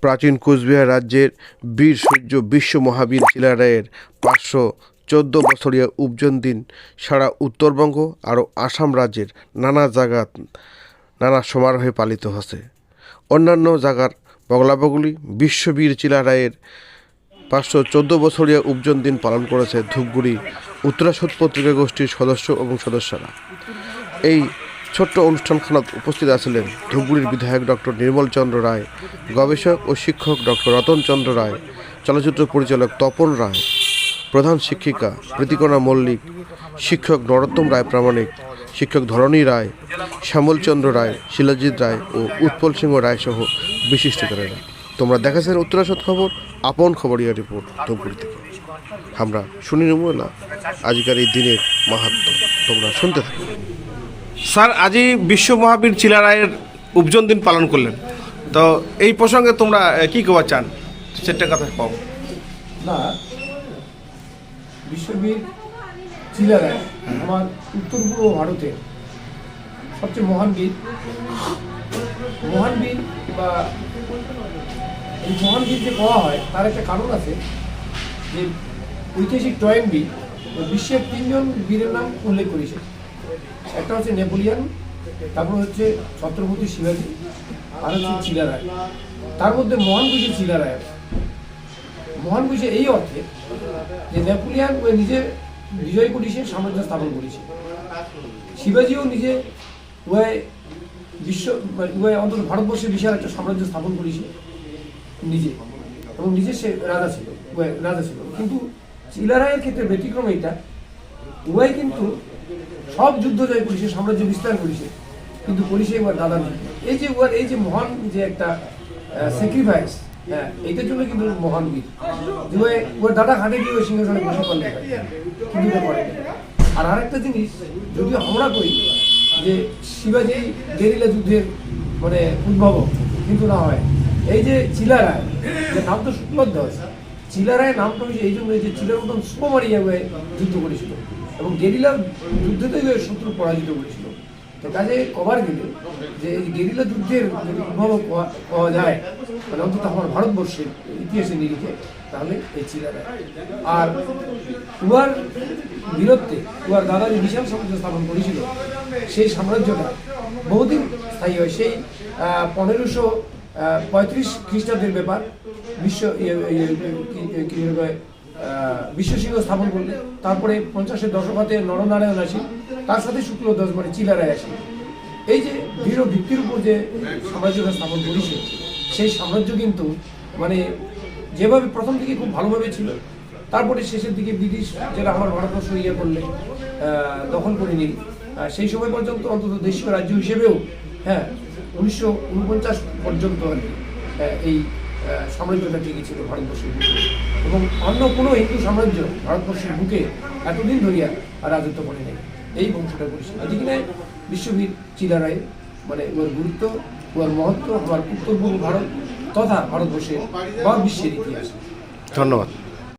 প্রাচীন কোচবিহার রাজ্যের বীর সূর্য বিশ্ব মহাবীর শিলারায়ের পাঁচশো চোদ্দ বছরিয়া উপজন দিন সারা উত্তরবঙ্গ আর আসাম রাজ্যের নানা জায়গাত নানা সমারোহে পালিত হচ্ছে। অন্যান্য জায়গার বগলাবগলি বিশ্ববীর চিলারায়ের পাঁচশো চোদ্দ বছরিয়া উপজন দিন পালন করেছে ধূপগুড়ি উত্তরাসদ পত্রিকা গোষ্ঠীর সদস্য এবং সদস্যরা। এই ছোট্ট অনুষ্ঠানখানাত উপস্থিত আছিলেন ধূপগুড়ির বিধায়ক ডক্টর নির্মল চন্দ্র রায়, গবেষক ও শিক্ষক ডক্টর রতন চন্দ্র রায়, চলচ্চিত্র পরিচালক তপন রায়, প্রধান শিক্ষিকা প্রীতিকণা মল্লিক, শিক্ষক নরোত্তম রায় প্রামাণিক, শিক্ষক ধরণী রায় শ্যামলচন্দ্র রায়, শিলাজিৎ রায় ও উৎপল সিংহ রায় সহ বিশিষ্টজনেরা তোমরা দেখাছেন উত্তরাসদ খবর, আপন খবরিয়া রিপোর্ট ধূপগুড়ি থেকে। আমরা শুনি নেব না আজকের এই দিনের মাহাত্ম তোমরা শুনতে থাকো। স্যার আজই বিশ্ব মহাবীর চিলারায়ের উপজন দিন পালন করলেন। তো এই প্রসঙ্গে তোমরা কি কবা চান? সেটা কথা পাও না বিশ্ববীর চিলারায় আমার উত্তর পূর্ব ভারতের সবচেয়ে মহান বীর। মহান বীর বা এই মহান বীর যে পাওয়া হয় তার একটা কারণ আছে যে ঐতিহাসিক টয়েন বীর বিশ্বের তিনজন বীরের নাম উল্লেখ করেছে। একটা হচ্ছে নেপোলিয়ান, তারপর হচ্ছে ছত্রপতি শিবাজী আর হচ্ছে চিলারায় তার মধ্যে মহান বীর চিলারায় মহান বুঝে এই অর্থে যে নেপোলিয়ান নিজে বিজয় করেছে সাম্রাজ্য স্থাপন করেছে। শিবাজিও নিজে উভয় বিশ্ব মানে উভয় অন্তত ভারতবর্ষে বিশাল একটা সাম্রাজ্য স্থাপন করেছে নিজে। এবং নিজে সে রাজা ছিল রাজা ছিল। কিন্তু চিলারায়ের ক্ষেত্রে ব্যতিক্রম এইটা, উভয় কিন্তু সব যুদ্ধ জয় করেছে সাম্রাজ্য বিস্তার করেছে কিন্তু করেছে এবার দাদা নেই এই যে উহার এই যে মহান যে একটা স্যাক্রিফাইস হ্যাঁ এইটার জন্য কিন্তু মহান বীর। যে ওর দাদা হাঁটে গিয়ে ওই সিংহাসনে বসে করলে কিন্তু করে। আর আরেকটা জিনিস যদিও আমরা করি যে শিবাজি গেরিলা যুদ্ধের মানে উদ্ভাবক, কিন্তু না হয়। এই যে চিলারায়, যে নাম তো শুক্লধ্বজ চিলারায় নামটা হয়েছে এই জন্য যে চিলার মতন সুমারিয়া হয়ে যুদ্ধ করেছিল। এবং গেরিলা যুদ্ধতেই শত্রু পরাজিত করেছিল। তো কাজে কবার গেলে যে এই গেরিলা যুদ্ধের যদি উদ্ভাবক পাওয়া- যায় মানে অন্তত আমার ভারতবর্ষের ইতিহাসে নিরিখে তাহলে এই চিলারায় আর উহার বীরত্বে, উহার দাদা যে বিশাল সাম্রাজ্য স্থাপন করেছিল, সেই সাম্রাজ্যটা বহুদিন স্থায়ী হয়। সেই পনেরোশো পঁয়ত্রিশ খ্রিস্টাব্দের ব্যাপার, বিশ্ব, ইয়ে- ইয়ে- কি- বিশ্বসিংহ স্থাপন করলে তারপরে পঞ্চাশের দশকাতে নরনারায়ণ আসি তার সাথে শুক্ল দশ মানে চিলারায় আসি এই যে দৃঢ় ভিত্তির উপর যে সাম্রাজ্যটা স্থাপন করেছে, সেই সাম্রাজ্য কিন্তু মানে যেভাবে প্রথম দিকে খুব ভালোভাবে ছিল, তারপরে শেষের দিকে ব্রিটিশ যেটা আমার ভারতবর্ষ ইয়ে করলে দখল করে নিল। সেই সময় পর্যন্ত অন্তত দেশীয় রাজ্য হিসেবেও হ্যাঁ উনিশশো উনপঞ্চাশ পর্যন্ত এই সাম্রাজ্যটা টিকে ছিল ভারতবর্ষের বুকে। এবং অন্য কোনো হিন্দু সাম্রাজ্য ভারতবর্ষের বুকে এতদিন ধরিয়া রাজত্ব করে নেই। এই বংশটা করেছে এদিকে নয় বিশ্ববীর চিলারায় মানে ওর গুরুত্ব ওর মহত্ব আমার উত্তর ভারত তথা ভারতবর্ষের বা বিশ্বের ইতিহাস। ধন্যবাদ।